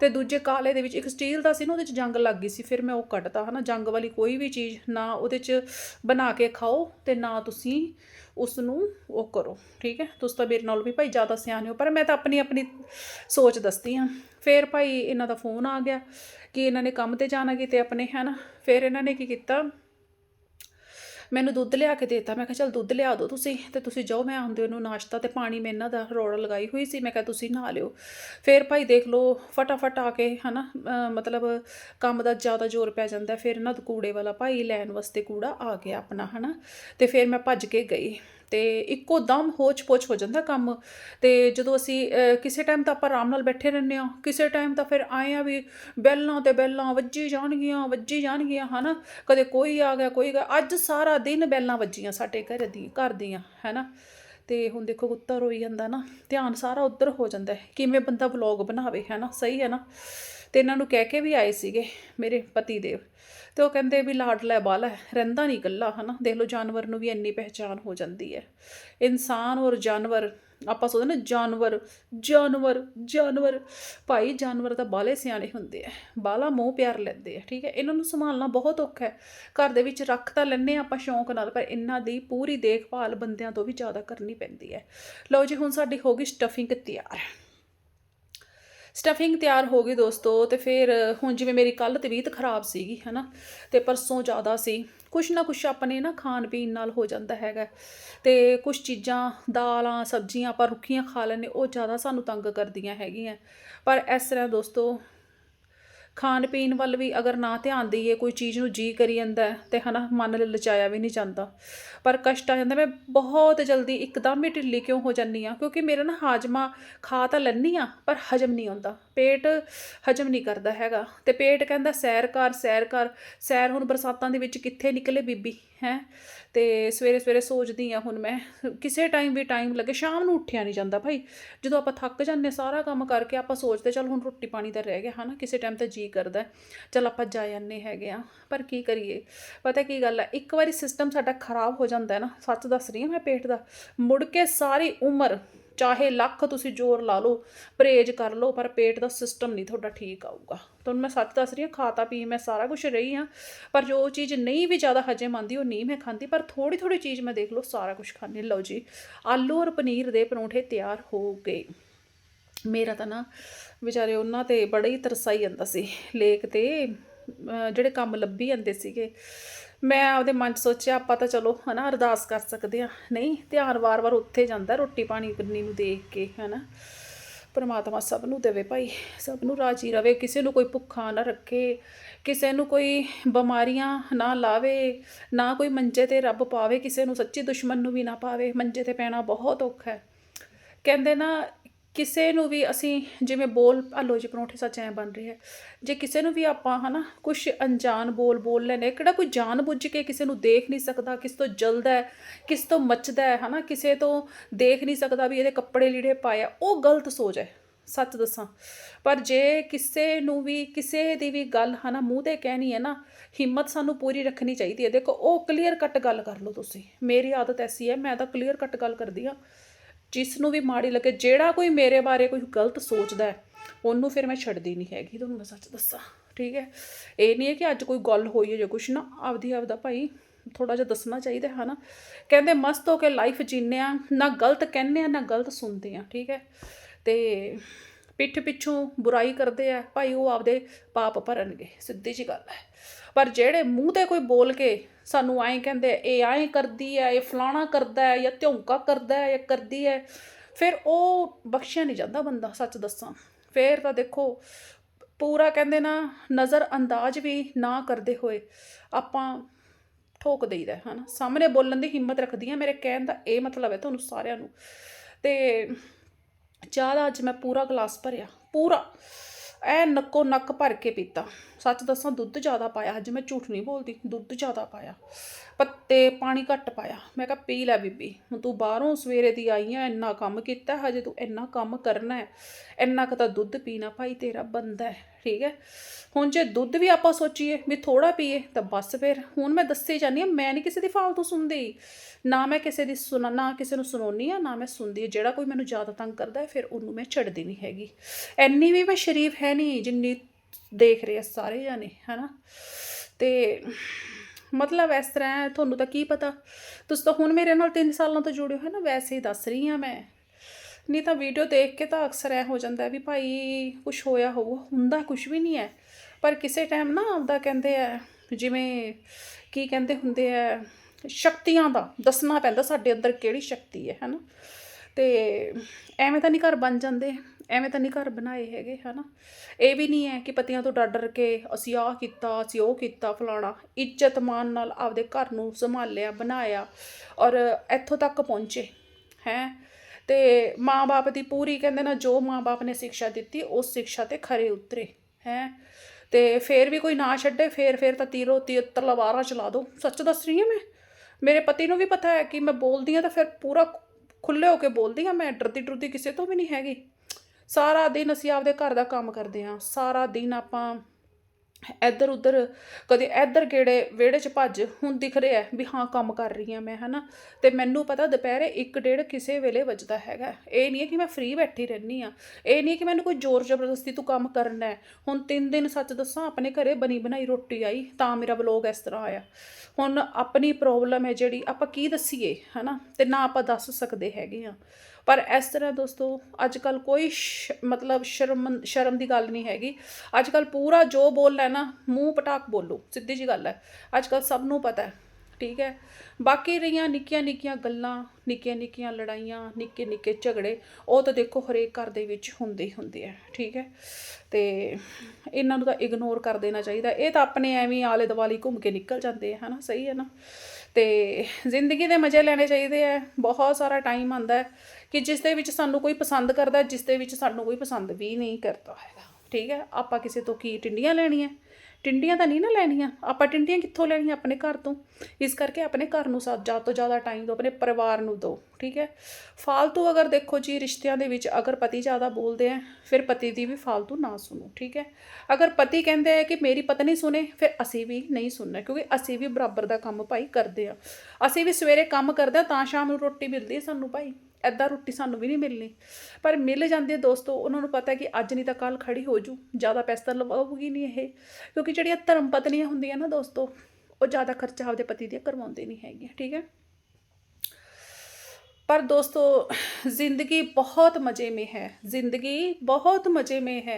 S1: ਤੇ ਦੂਜੇ ਕਾਲੇ ਦੇ ਵਿੱਚ ਇੱਕ ਸਟੀਲ ਦਾ ਸੀ ਨਾ, ਉਹਦੇ 'ਚ ਜੰਗ ਲੱਗ ਗਈ ਸੀ, ਫਿਰ ਮੈਂ ਉਹ ਕੱਢਤਾ ਹਨਾ, ਜੰਗ ਵਾਲੀ ਕੋਈ ਵੀ ਚੀਜ਼ ਨਾ ਉਹਦੇ 'ਚ ਬਣਾ ਕੇ ਖਾਓ ਤੇ ਨਾ ਤੁਸੀਂ ਉਸ ਨੂੰ ਉਹ ਕਰੋ, ਠੀਕ ਹੈ? ਤੁਸੀਂ ਤਾਂ ਮੇਰੇ ਨਾਲ ਵੀ ਭਾਈ ਜ਼ਿਆਦਾ ਸਿਆਣੇ ਹੋ, ਪਰ ਮੈਂ ਤਾਂ ਆਪਣੀ ਆਪਣੀ ਸੋਚ ਦੱਸਦੀ ਹਾਂ। ਫਿਰ ਭਾਈ ਇਹਨਾਂ ਦਾ ਫੋਨ ਆ ਗਿਆ ਕਿ ਇਹਨਾਂ ਨੇ ਕੰਮ ਤੇ ਜਾਣਾ ਕਿਤੇ ਆਪਣੇ ਹੈ ਨਾ ਫਿਰ ਇਹਨਾਂ ਨੇ ਕੀ ਕੀਤਾ? ਮੈਨੂੰ ਦੁੱਧ ਲਿਆ ਕੇ ਦੇਤਾ। ਮੈਂ ਕਿਹਾ, ਚਲ ਦੁੱਧ ਲਿਆ ਦਿਓ ਤੁਸੀਂ ਤੇ ਤੁਸੀਂ ਜਾਓ, ਮੈਂ ਆਉਂਦੇ ਉਹਨੂੰ ਨਾਸ਼ਤਾ ਤੇ ਪਾਣੀ ਮੈਂ ਇਹਨਾਂ ਦਾ ਰੋੜਾ ਲਗਾਈ ਹੋਈ ਸੀ। ਮੈਂ ਕਿਹਾ, ਤੁਸੀਂ ਨਹਾ ਲਿਓ। ਫਿਰ ਭਾਈ ਦੇਖ ਲਓ, ਫਟਾਫਟ ਆ ਕੇ ਹਨਾ, ਅਹ ਮਤਲਬ ਕੰਮ ਦਾ ਜ਼ਿਆਦਾ ਜ਼ੋਰ ਪੈ ਜਾਂਦਾ। ਫਿਰ ਇਹਨਾਂ ਦਾ ਕੂੜੇ ਵਾਲਾ ਭਾਈ ਲੈਣ ਵਾਸਤੇ ਕੂੜਾ ਆ ਗਿਆ ਆਪਣਾ, ਹਨਾ। ਤੇ ਫਿਰ ਮੈਂ ਭੱਜ ਕੇ ਗਈ। ਤੇ ਇੱਕੋ ਦਮ ਹੋਚ-ਪੋਚ ਹੋ ਜਾਂਦਾ ਕੰਮ। ਤੇ ਜਦੋਂ ਅਸੀਂ ਕਿਸੇ ਟਾਈਮ ਤਾਂ ਆਪਾਂ ਆਰਾਮ ਨਾਲ ਬੈਠੇ ਰਹਿੰਦੇ ਆ ਕਿਸੇ ਟਾਈਮ ਤਾਂ ਫਿਰ ਆਏ ਆ ਵੀ ਬੈਲਾਂ ਤੇ ਬੈਲਾਂ ਵੱਜੀ ਜਾਣਗੀਆਂ ਵੱਜੀ ਜਾਣਗੀਆਂ, ਹਨਾ? ਕਦੇ ਕੋਈ ਆ ਗਿਆ, ਕੋਈ ਗਿਆ ਅੱਜ ਸਾਰਾ ਦਿਨ ਬੈਲਾਂ ਵੱਜੀਆਂ ਸਾਡੇ ਘਰ ਦੀ, ਘਰ ਦੀਆਂ, ਹੈਨਾ? ਤੇ ਹੁਣ ਦੇਖੋ ਕੁੱਤਾ ਰੋਈ ਜਾਂਦਾ ਨਾ, ਧਿਆਨ ਸਾਰਾ ਉੱਧਰ ਹੋ ਜਾਂਦਾ ਕਿਵੇਂ ਬੰਦਾ ਵਲੌਗ ਬਣਾਵੇ ਹੈ ਨਾ ਸਹੀ ਹੈ ਨਾ? ਤੇ ਇਹਨਾਂ ਨੂੰ ਕਹਿ ਕੇ ਵੀ ਆਏ ਸੀਗੇ ਮੇਰੇ ਪਤੀ ਦੇਵ। ਤੇ ਉਹ ਕਹਿੰਦੇ ਵੀ ਲਾਡਲਾ ਬਾਲਾ, ਰਹਿੰਦਾ ਨਹੀਂ ਇਕੱਲਾ, ਹਨਾ? ਦੇਖ ਲਓ, ਜਾਨਵਰ ਨੂੰ ਵੀ ਇੰਨੀ ਪਹਿਚਾਨ ਹੋ ਜਾਂਦੀ ਹੈ। ਇਨਸਾਨ ਔਰ ਜਾਨਵਰ, ਆਪਾਂ ਸੋਚਦੇ ਨਾ ਜਾਨਵਰ ਜਾਨਵਰ ਜਾਨਵਰ। ਭਾਈ, ਜਾਨਵਰ ਤਾਂ ਬਾਲੇ ਸਿਆਣੇ ਹੁੰਦੇ ਆ ਬਾਲਾ ਮੋਹ ਪਿਆਰ ਲੈਂਦੇ ਆ, ਠੀਕ ਹੈ? ਇਹਨਾਂ ਨੂੰ ਸੰਭਾਲਣਾ ਬਹੁਤ ਔਖਾ ਹੈ। ਘਰ ਦੇ ਵਿੱਚ ਰੱਖ ਤਾਂ ਲੈਂਦੇ ਹਾਂ ਆਪਾਂ ਸ਼ੌਂਕ ਨਾਲ, ਪਰ ਇਹਨਾਂ ਦੀ ਪੂਰੀ ਦੇਖਭਾਲ ਬੰਦਿਆਂ ਤੋਂ ਵੀ ਜ਼ਿਆਦਾ ਕਰਨੀ ਪੈਂਦੀ ਹੈ। ਲਓ ਜੀ, ਹੁਣ ਸਾਡੀ ਹੋ ਗਈ ਸਟਫਿੰਗ ਤਿਆਰ। ਸਟਫਿੰਗ ਤਿਆਰ ਹੋ ਗਈ ਦੋਸਤੋ ਤੇ ਫਿਰ, ਹੁਣ ਜਿਵੇਂ ਮੇਰੀ ਕੱਲ ਤਬੀਅਤ ਖਰਾਬ ਸੀਗੀ, ਹਨਾ, ਤੇ ਪਰਸੋਂ ਜ਼ਿਆਦਾ ਸੀ, ਕੁਛ ਨਾ ਕੁਛ ਆਪਣੇ ਨਾ ਖਾਣ ਪੀਣ ਨਾਲ ਹੋ ਜਾਂਦਾ ਹੈਗਾ, ਤੇ ਕੁਛ ਚੀਜ਼ਾਂ, ਦਾਲਾਂ, ਸਬਜ਼ੀਆਂ ਆਪਾਂ ਰੁੱਖੀਆਂ ਖਾ ਲੈਂਦੇ, ਉਹ ਜ਼ਿਆਦਾ ਸਾਨੂੰ ਤੰਗ ਕਰਦੀਆਂ ਹੈਗੀਆਂ, ਪਰ ਇਸ ਤਰ੍ਹਾਂ ਦੋਸਤੋ ਖਾਣ ਪੀਣ ਵੱਲ ਵੀ ਅਗਰ ਨਾ ਧਿਆਨ ਦਈਏ, ਕੋਈ ਚੀਜ਼ ਨੂੰ ਜੀ ਕਰੀ ਜਾਂਦਾ ਹੈ ਤੇ ਹਨਾ ਮਨ ਲਚਾਇਆ ਵੀ ਨਹੀਂ ਜਾਂਦਾ। ਪਰ ਕਸ਼ਟ ਆ ਜਾਂਦਾ, ਮੈਂ ਬਹੁਤ ਜਲਦੀ ਇੱਕਦਮ ਹੀ ਢਿੱਲੀ ਕਿਉਂ ਹੋ ਜਾਂਦੀ ਆ ਕਿਉਂਕਿ ਮੇਰਾ ਨਾ ਹਾਜਮਾ ਖਾ ਤਾਂ ਲੈਂਦੀ ਆ ਪਰ ਹਜਮ ਨਹੀਂ ਆਉਂਦਾ ਪੇਟ ਹਜਮ ਨਹੀਂ ਕਰਦਾ ਹੈਗਾ। ਤੇ ਪੇਟ ਕਹਿੰਦਾ, ਸੈਰ ਕਰ ਸੈਰ ਕਰ। ਸੈਰ ਹੁਣ ਬਰਸਾਤਾਂ ਦੇ ਵਿੱਚ ਕਿੱਥੇ ਨਿਕਲੇ ਬੀਬੀ, ਹੈ? ਤੇ ਸਵੇਰੇ ਸਵੇਰੇ ਸੋਚਦੀ ਆ ਹੁਣ ਮੈਂ, ਕਿਸੇ ਟਾਈਮ ਵੀ ਟਾਈਮ ਲੱਗੇ, ਸ਼ਾਮ ਨੂੰ ਉੱਠਿਆ ਨਹੀਂ ਜਾਂਦਾ ਭਾਈ। ਜਦੋਂ ਆਪਾਂ ਥੱਕ ਜਾਂਦੇ ਸਾਰਾ ਕੰਮ ਕਰਕੇ ਆਪਾਂ ਸੋਚਦੇ ਚੱਲ ਹੁਣ ਰੋਟੀ ਪਾਣੀ ਦਾ ਰਹਿ ਗਿਆ, ਹਨਾ? ਕਿਸੇ ਟਾਈਮ ਤਾਂ ਜੀ ਕਰਦਾ ਚੱਲ ਆਪਾਂ ਜਾ ਜਾਂਦੇ ਹੈਗੇ ਆ ਪਰ ਕੀ ਕਰੀਏ? ਪਤਾ ਕੀ ਗੱਲ ਹੈ, ਇੱਕ ਵਾਰੀ ਸਿਸਟਮ ਸਾਡਾ ਖਰਾਬ ਹੋ ਜਾਂਦਾ ਹੈ ਨਾ, ਸੱਚ ਦੱਸ ਰਹੀ ਹਾਂ ਮੈਂ ਪੇਟ ਦਾ। ਮੁੜ ਕੇ ਸਾਰੀ ਉਮਰ ਚਾਹੇ ਲੱਖ ਤੁਸੀਂ ਜ਼ੋਰ ਲਾ ਲਓ, ਪਰਹੇਜ ਕਰ ਲਓ, ਪਰ ਪੇਟ ਦਾ ਸਿਸਟਮ ਨਹੀਂ ਤੁਹਾਡਾ ਠੀਕ ਆਊਗਾ। ਤੁਹਾਨੂੰ ਮੈਂ ਸੱਚ ਦੱਸ ਰਹੀ ਹਾਂ ਖਾਤਾ ਪੀ, ਮੈਂ ਸਾਰਾ ਕੁਝ ਰਹੀ ਹਾਂ, ਪਰ ਜੋ ਚੀਜ਼ ਨਹੀਂ ਵੀ ਜ਼ਿਆਦਾ ਹਜੇ ਆਉਂਦੀ ਉਹ ਨਹੀਂ ਮੈਂ ਖਾਂਦੀ, ਪਰ ਥੋੜੀ ਥੋੜੀ ਚੀਜ਼ ਮੈਂ ਦੇਖ ਲਓ, ਸਾਰਾ ਕੁਝ ਖਾਂਦੀ ਲਓ ਜੀ, ਆਲੂ ਔਰ ਪਨੀਰ ਦੇ ਪਰੌਂਠੇ ਤਿਆਰ ਹੋ ਗਏ। ਮੇਰਾ ਤਾਂ ਨਾ ਵਿਚਾਰੇ ਉਹਨਾਂ ਤੇ ਬੜਾ ਹੀ ਤਰਸਾਈ ਜਾਂਦਾ ਸੀ। ਲੇਕ ਤੇ ਜਿਹੜੇ ਕੰਮ ਲੱਭੀ ਜਾਂਦੇ ਸੀਗੇ ਮੈਂ ਆਪਦੇ ਮਨ 'ਚ ਸੋਚਿਆ, ਆਪਾਂ ਤਾਂ ਚਲੋ, ਹਨਾ, ਅਰਦਾਸ ਕਰ ਸਕਦੇ ਆ ਨਹੀਂ ਧਿਆਨ ਵਾਰ-ਵਾਰ ਉੱਥੇ ਜਾਂਦਾ, ਰੋਟੀ ਪਾਣੀ ਕੰਨੀ ਨੂੰ ਦੇਖ ਕੇ, ਹਨਾ। ਪਰਮਾਤਮਾ ਸਭ ਨੂੰ ਦੇਵੇ ਭਾਈ, ਸਭ ਨੂੰ ਰਾਜੀ ਰਵੇ, ਕਿਸੇ ਨੂੰ ਕੋਈ ਭੁੱਖਾ ਨਾ ਰੱਖੇ, ਕਿਸੇ ਨੂੰ ਕੋਈ ਬਿਮਾਰੀਆਂ ਨਾ ਲਾਵੇ, ਨਾ ਕੋਈ ਮੰਜੇ ਤੇ ਰੱਬ ਪਾਵੇ, ਕਿਸੇ ਨੂੰ ਸੱਚੀ ਦੁਸ਼ਮਣ ਨੂੰ ਵੀ ਨਾ ਪਾਵੇ। ਮੰਜੇ ਤੇ ਪੈਣਾ ਬਹੁਤ ਔਖਾ ਹੈ। ਕਹਿੰਦੇ ਨਾ ਕਿਸੇ ਨੂੰ ਵੀ ਅਸੀਂ ਜਿਵੇਂ ਬੋਲ ਆਲੋ ਜੀ ਪਰੌਂਠੇ ਸੱਚ ਐ ਬਣ ਰਹੇ ਹੈ ਜੇ ਕਿਸੇ ਨੂੰ ਵੀ ਆਪਾਂ ਹਨਾ ਕੁਝ ਅਣਜਾਣ ਬੋਲ ਬੋਲ ਲੈਨੇ ਕਿਹੜਾ ਕੋਈ ਜਾਣ ਬੁੱਝ ਕੇ ਕਿਸੇ ਨੂੰ ਦੇਖ ਨਹੀਂ ਸਕਦਾ, ਕਿਸ ਤੋਂ ਜਲਦਾ ਕਿਸ ਤੋਂ ਮੱਚਦਾ ਹੈ ਹਨਾ, ਕਿਸੇ ਤੋਂ ਦੇਖ ਨਹੀਂ ਸਕਦਾ ਵੀ ਇਹਦੇ ਕੱਪੜੇ ਲੀੜੇ ਪਾਇਆ ਉਹ ਗਲਤ ਸੋਚ ਹੈ, ਸੱਚ ਦੱਸਾਂ। ਪਰ ਜੇ ਕਿਸੇ ਨੂੰ ਵੀ, ਕਿਸੇ ਦੀ ਵੀ ਗੱਲ ਹਨਾ ਮੂੰਹ ਤੇ ਕਹਿਣੀ ਹੈ ਨਾ, ਹਿੰਮਤ ਸਾਨੂੰ ਪੂਰੀ ਰੱਖਣੀ ਚਾਹੀਦੀ ਹੈ। ਦੇਖੋ, ਉਹ ਕਲੀਅਰ ਕੱਟ ਗੱਲ ਕਰ ਲਓ ਤੁਸੀਂ। ਮੇਰੀ ਆਦਤ ਐਸੀ ਹੈ, ਮੈਂ ਤਾਂ ਕਲੀਅਰ ਕੱਟ ਗੱਲ ਕਰਦੀ ਆ ਜਿਸ ਨੂੰ ਵੀ ਮਾੜੀ ਲੱਗੇ, ਜਿਹੜਾ ਕੋਈ ਮੇਰੇ ਬਾਰੇ ਕੋਈ ਗਲਤ ਸੋਚਦਾ ਹੈ, ਉਹਨੂੰ ਫਿਰ ਮੈਂ ਛੱਡਦੀ ਨਹੀਂ ਹੈਗੀ। ਤੁਹਾਨੂੰ ਮੈਂ ਸੱਚ ਦੱਸਾਂ, ਠੀਕ ਹੈ? ਇਹ ਨਹੀਂ ਹੈ ਕਿ ਅੱਜ ਕੋਈ ਗੱਲ ਹੋਈ ਹੈ ਜਾਂ ਕੁਛ ਨਾ, ਆਪਦੀ ਆਪਦਾ ਭਾਈ ਥੋੜਾ ਜਿਹਾ ਦੱਸਣਾ ਚਾਹੀਦਾ ਹੈ ਨਾ ਕਹਿੰਦੇ ਮਸਤ ਹੋ ਕੇ ਲਾਈਫ ਜੀਨੇ ਆ, ਨਾ ਗਲਤ ਕਹਿੰਦੇ ਆ, ਨਾ ਗਲਤ ਸੁਣਦੇ ਆ, ਠੀਕ ਹੈ? ਤੇ ਪਿੱਠ ਪਿੱਛੋਂ ਬੁਰਾਈ ਕਰਦੇ ਆ, ਭਾਈ ਉਹ ਆਪਦੇ ਪਾਪ ਭਰਨਗੇ, ਸਿੱਧੀ ਜੀ ਗੱਲ ਹੈ। ਪਰ ਜਿਹੜੇ ਮੂੰਹ ਤੇ ਕੋਈ ਬੋਲ ਕੇ ਸਾਨੂੰ ਐਂ ਕਹਿੰਦੇ ਇਹ ਐਂ ਕਰਦੀ ਹੈ, ਇਹ ਫਲਾਣਾ ਕਰਦਾ ਹੈ, ਜਾਂ ਧੌਂਕਾ ਕਰਦਾ ਹੈ, ਜਾਂ ਕਰਦੀ ਹੈ, ਫਿਰ ਉਹ ਬਖਸ਼ਿਆ ਨਹੀਂ ਜਾਂਦਾ ਬੰਦਾ, ਸੱਚ ਦੱਸਾਂ। ਫਿਰ ਤਾਂ ਦੇਖੋ, ਪੂਰਾ ਕਹਿੰਦੇ ਨਾ ਨਜ਼ਰ ਅੰਦਾਜ਼ ਵੀ ਨਾ ਕਰਦੇ ਹੋਏ ਆਪਾਂ ਠੋਕ ਦੇਈਦਾ, ਹਨਾ। ਸਾਹਮਣੇ ਬੋਲਣ ਦੀ ਹਿੰਮਤ ਰੱਖਦੀ ਆ ਮੇਰੇ ਕਹਿਣ ਦਾ ਇਹ ਮਤਲਬ ਹੈ ਤੁਹਾਨੂੰ ਸਾਰਿਆਂ ਨੂੰ। ਤੇ ਚਾਹ ਦਾ ਅੱਜ ਮੈਂ ਪੂਰਾ ਗਲਾਸ ਭਰਿਆ ਪੂਰਾ। ਐ ਨੱਕੋ ਨੱਕ ਭਰ ਕੇ ਪੀਤਾ। ਸੱਚ ਦੱਸਾਂ ਦੁੱਧ ਜ਼ਿਆਦਾ ਪਾਇਆ ਅੱਜ ਮੈਂ ਝੂਠ ਨਹੀਂ ਬੋਲਦੀ, ਦੁੱਧ ਜ਼ਿਆਦਾ ਪਾਇਆ, ਪੱਤੇ ਪਾਣੀ ਘੱਟ ਪਾਇਆ। ਮੈਂ ਕਿਹਾ ਪੀ ਲੈ ਬੀਬੀ, ਹੁਣ ਤੂੰ ਬਾਹਰੋਂ ਸਵੇਰੇ ਦੀ ਆਈ ਆ, ਇੰਨਾ ਕੰਮ ਕੀਤਾ, ਹਜੇ ਤੂੰ ਇੰਨਾ ਕੰਮ ਕਰਨਾ ਹੈ, ਇੰਨਾ ਕੁ ਤਾਂ ਦੁੱਧ ਪੀਣਾ ਭਾਈ ਤੇਰਾ ਬੰਦਾ ਹੈ, ਠੀਕ ਹੈ? ਹੁਣ ਜੇ ਦੁੱਧ ਵੀ ਆਪਾਂ ਸੋਚੀਏ ਵੀ ਥੋੜਾ ਪੀਏ ਤਾਂ ਬਸ ਫਿਰ, ਹੁਣ ਮੈਂ ਦੱਸੇ ਜਾਂਦੀ ਆ ਮੈਂ ਨਹੀਂ ਕਿਸੇ ਦੀ ਫਾਲਤੂ ਸੁਣਦੀ, ਨਾ ਮੈਂ ਕਿਸੇ ਦੀ ਸੁਣਾ, ਨਾ ਕਿਸੇ ਨੂੰ ਸੁਣਾਉਣੀ ਆ ਨਾ ਮੈਂ ਸੁਣਦੀ ਜਿਹੜਾ ਕੋਈ ਮੈਨੂੰ ਜ਼ਿਆਦਾ ਤੰਗ ਕਰਦਾ ਹੈ, ਫਿਰ ਉਹਨੂੰ ਮੈਂ ਛੱਡਦੀ ਨਹੀਂ ਹੈਗੀ। ਐਨੀ ਵੀ ਮੈਂ ਸ਼ਰੀਫ ਹੈ ਨਹੀਂ, ਜਿੰਨੀ ਦੇਖ ਰਹੇ ਆ ਸਾਰੇ ਜਾਣੇ ਹਨਾ? ਤੇ ਮਤਲਬ ਇਸ ਤਰ੍ਹਾਂ ਹੈ, ਤੁਹਾਨੂੰ ਤਾਂ ਕੀ ਪਤਾ? ਤੁਸੀਂ ਤਾਂ ਹੁਣ ਮੇਰੇ ਨਾਲ 3 ਸਾਲਾਂ ਤੋਂ ਜੁੜੇ ਹੋ ਨਾ ਵੈਸੇ ਹੀ ਦੱਸ ਰਹੀ ਹਾਂ ਮੈਂ। ਨਹੀਂ ਤਾਂ ਵੀਡੀਓ ਦੇਖ ਕੇ ਤਾਂ ਅਕਸਰ ਐ ਹੋ ਜਾਂਦਾ ਵੀ ਭਾਈ ਕੁਝ ਹੋਇਆ ਹੋਊ ਹੁੰਦਾ ਕੁਝ ਵੀ ਨਹੀਂ ਹੈ। ਪਰ ਕਿਸੇ ਟਾਈਮ ਨਾ ਆਪਦਾ ਕਹਿੰਦੇ ਆ ਜਿਵੇਂ ਕੀ ਕਹਿੰਦੇ ਹੁੰਦੇ ਆ ਸ਼ਕਤੀਆਂ ਦਾ ਦੱਸਣਾ ਪੈਂਦਾ ਸਾਡੇ ਅੰਦਰ ਕਿਹੜੀ ਸ਼ਕਤੀ ਹੈ ਹਨਾ? ਤੇ ਐਵੇਂ ਤਾਂ ਨਹੀਂ ਘਰ ਬਣ ਜਾਂਦੇ। ਐਵੇਂ ਤਾਂ ਨਹੀਂ ਘਰ ਬਣਾਏ ਹੈਗੇ, ਹਨਾ? ਇਹ ਵੀ ਨਹੀਂ ਹੈ ਕਿ ਪਤੀਆਂ ਤੋਂ ਡਰ ਡਰ ਕੇ ਅਸੀਂ ਆਹ ਕੀਤਾ, ਅਸੀਂ ਉਹ ਕੀਤਾ, ਫਲਾਣਾ। ਇੱਜ਼ਤ ਮਾਨ ਨਾਲ ਆਪਦੇ ਘਰ ਨੂੰ ਸੰਭਾਲਿਆ, ਬਣਾਇਆ ਔਰ ਇੱਥੋਂ ਤੱਕ ਪਹੁੰਚੇ, ਹੈ? ਤੇ ਮਾਂ-ਬਾਪ ਦੀ ਪੂਰੀ, ਕਹਿੰਦੇ ਨਾ, ਜੋ ਮਾਂ-ਬਾਪ ਨੇ ਸਿੱਖਿਆ ਦਿੱਤੀ, ਉਸ ਸਿੱਖਿਆ ਤੇ ਖਰੇ ਉਤਰੇ, ਹੈ? ਤੇ ਫੇਰ ਵੀ ਕੋਈ ਨਾ ਛੱਡੇ, ਫੇਰ ਫੇਰ ਤਾਂ ਤੀਰੋ ਤੀਰ ਤਲਵਾਰਾਂ ਚਲਾ ਦੋ। ਸੱਚ ਦੱਸ ਰਹੀ ਹਾਂ ਮੈਂ? ਮੇਰੇ ਪਤੀ ਨੂੰ ਵੀ ਪਤਾ ਹੈ ਕਿ ਮੈਂ ਬੋਲਦੀ ਹਾਂ ਤਾਂ ਫਿਰ ਪੂਰਾ ਖੁੱਲੇ ਹੋ ਕੇ ਬੋਲਦੀ ਹਾਂ ਮੈਂ ਡਰਦੀ ਡਰਦੀ ਕਿਸੇ ਤੋਂ ਵੀ ਨਹੀਂ ਹੈਗੀ। ਸਾਰਾ ਦਿਨ ਅਸੀਂ ਆਪਦੇ ਘਰ ਦਾ ਕੰਮ ਕਰਦੇ ਹਾਂ। ਸਾਰਾ ਦਿਨ ਆਪਾਂ ਇੱਧਰ ਉੱਧਰ ਕਦੇ ਇੱਧਰ ਗੇੜੇ ਵਿਹੜੇ 'ਚ ਭੱਜ ਹੁਣ ਦਿਖ ਰਿਹਾ ਵੀ ਹਾਂ ਕੰਮ ਕਰ ਰਹੀ ਹਾਂ ਮੈਂ, ਹਨਾ? ਤੇ ਮੈਨੂੰ ਪਤਾ ਦੁਪਹਿਰੇ 1:30 ਕਿਸੇ ਵੇਲੇ ਵੱਜਦਾ ਹੈਗਾ। ਇਹ ਨਹੀਂ ਹੈ ਕਿ ਮੈਂ ਫ੍ਰੀ ਬੈਠੀ ਰਹਿੰਦੀ ਆ ਇਹ ਨਹੀਂ ਹੈ ਕਿ ਮੈਨੂੰ ਕੋਈ ਜ਼ੋਰ ਜ਼ਬਰਦਸਤੀ ਤੂੰ ਕੰਮ ਕਰਨਾ ਹੈ। ਹੁਣ ਤਿੰਨ ਦਿਨ ਸੱਚ ਦੱਸਾਂ ਆਪਣੇ ਘਰੇ ਬਣੀ ਬਣਾਈ ਰੋਟੀ ਆਈ, ਤਾਂ ਮੇਰਾ ਬਲੌਗ ਇਸ ਤਰ੍ਹਾਂ ਆਇਆ। ਹੁਣ ਆਪਣੀ ਪ੍ਰੋਬਲਮ ਹੈ ਜਿਹੜੀ ਆਪਾਂ ਕੀ ਦੱਸੀਏ, ਹਨਾ? ਤੇ ਨਾ ਆਪਾਂ ਦੱਸ ਸਕਦੇ ਹੈਗੇ ਆ ਪਰ ਇਸ ਤਰ੍ਹਾਂ ਦੋਸਤੋ ਅੱਜ ਕੱਲ ਕੋਈ ਸ਼- ਮਤਲਬ ਸ਼ਰਮ ਸ਼ਰਮ ਦੀ ਗੱਲ ਨਹੀਂ ਹੈਗੀ। ਅੱਜ ਕੱਲ ਪੂਰਾ ਜੋ ਬੋਲਣਾ ਹੈ ਨਾ, ਮੂੰਹ ਪਟਾਕ ਬੋਲੋ, ਸਿੱਧੀ ਜੀ ਗੱਲ ਹੈ। ਅੱਜ ਕੱਲ ਸਭ ਨੂੰ ਪਤਾ ਹੈ, ਠੀਕ ਹੈ? ਬਾਕੀ ਰਹੀਆਂ ਨਿੱਕੀਆਂ ਨਿੱਕੀਆਂ ਗੱਲਾਂ ਨਿੱਕੀਆਂ ਨਿੱਕੀਆਂ ਲੜਾਈਆਂ ਨਿੱਕੇ ਨਿੱਕੇ ਝਗੜੇ, ਉਹ ਤਾਂ ਦੇਖੋ ਹਰੇਕ ਘਰ ਦੇ ਵਿੱਚ ਹੁੰਦੇ ਹੀ ਹੁੰਦੇ ਆ ਠੀਕ ਹੈ? ਤੇ ਇਹਨਾਂ ਨੂੰ ਤਾਂ ਇਗਨੋਰ ਕਰ ਦੇਣਾ ਚਾਹੀਦਾ। ਇਹ ਤਾਂ ਆਪਣੇ ਐਵੇਂ ਹੀ ਆਲੇ ਦੁਆਲੇ ਘੁੰਮ ਕੇ ਨਿਕਲ ਜਾਂਦੇ ਆ ਹਨਾ? ਸਹੀ ਹੈ ਨਾ? ਤੇ ਜ਼ਿੰਦਗੀ ਦੇ ਮਜ਼ੇ ਲੈਣੇ ਚਾਹੀਦੇ ਆ ਬਹੁਤ ਸਾਰਾ ਟਾਈਮ ਆਉਂਦਾ ਹੈ। ਕਿ ਜਿਸ ਦੇ ਵਿੱਚ ਸਾਨੂੰ ਕੋਈ ਪਸੰਦ ਕਰਦਾ, ਜਿਸ ਦੇ ਵਿੱਚ ਸਾਨੂੰ ਕੋਈ ਪਸੰਦ ਵੀ ਨਹੀਂ ਕਰਦਾ ਹੈਗਾ। ਠੀਕ ਹੈ? ਆਪਾਂ ਕਿਸੇ ਤੋਂ ਕੀ ਟਿੰਡੀਆਂ ਲੈਣੀਆਂ? ਟਿੰਡੀਆਂ ਤਾਂ ਨਹੀਂ ਨਾ ਲੈਣੀਆਂ। ਆਪਾਂ ਟਿੰਡੀਆਂ ਕਿੱਥੋਂ ਲੈਣੀਆਂ ਆਪਣੇ ਘਰ ਤੋਂ? ਇਸ ਕਰਕੇ ਆਪਣੇ ਘਰ ਨੂੰ ਸਾ ਜ਼ਿਆਦਾ ਤੋਂ ਜ਼ਿਆਦਾ ਟਾਈਮ ਦਿਓ, ਆਪਣੇ ਪਰਿਵਾਰ ਨੂੰ ਦਿਓ। ਠੀਕ ਹੈ? ਫਾਲਤੂ ਅਗਰ ਦੇਖੋ ਜੀ, ਰਿਸ਼ਤਿਆਂ ਦੇ ਵਿੱਚ ਅਗਰ ਪਤੀ ਜ਼ਿਆਦਾ ਬੋਲਦੇ ਆ, ਫਿਰ ਪਤੀ ਦੀ ਵੀ ਫਾਲਤੂ ਨਾ ਸੁਣੋ। ਠੀਕ ਹੈ? ਅਗਰ ਪਤੀ ਕਹਿੰਦੇ ਆ ਕਿ ਮੇਰੀ ਪਤਨੀ ਸੁਣੇ, ਫਿਰ ਅਸੀਂ ਵੀ ਨਹੀਂ ਸੁਣਨਾ, ਕਿਉਂਕਿ ਅਸੀਂ ਵੀ ਬਰਾਬਰ ਦਾ ਕੰਮ ਭਾਈ ਕਰਦੇ ਆ। ਅਸੀਂ ਵੀ ਸਵੇਰੇ ਕੰਮ ਕਰਦੇ ਆ, ਤਾਂ ਸ਼ਾਮ ਨੂੰ ਰੋਟੀ ਮਿਲਦੀ ਸਾਨੂੰ ਭਾਈ। ਐਦਾਂ ਰੋਟੀ ਸਾਨੂੰ ਵੀ ਨਹੀਂ ਮਿਲਣੀ ਪਰ ਮਿਲ ਜਾਂਦੀ ਹੈ ਦੋਸਤੋ ਉਹਨਾਂ ਨੂੰ ਪਤਾ ਹੈ ਕਿ ਅੱਜ ਨਹੀਂ ਤਾਂ ਕੱਲ ਖੜੀ ਹੋ ਜੂ ਜ਼ਿਆਦਾ ਪੈਸਾ ਤਾਂ ਲਵਾਉਗੀ ਨਹੀਂ ਇਹ ਕਿਉਂਕਿ ਜਿਹੜੀਆਂ ਧਰਮ ਪਤਨੀਆਂ ਹੁੰਦੀਆਂ ਨਾ ਦੋਸਤੋ ਉਹ ਜ਼ਿਆਦਾ ਖਰਚਾ ਆਪਦੇ ਪਤੀ ਦੀਆਂ ਕਰਵਾਉਂਦੇ ਨਹੀਂ ਹੈਗੀਆਂ ਠੀਕ ਹੈ पर दोस्तों ज़िंदगी बहुत मज़े में है ज़िंदगी बहुत मज़े में है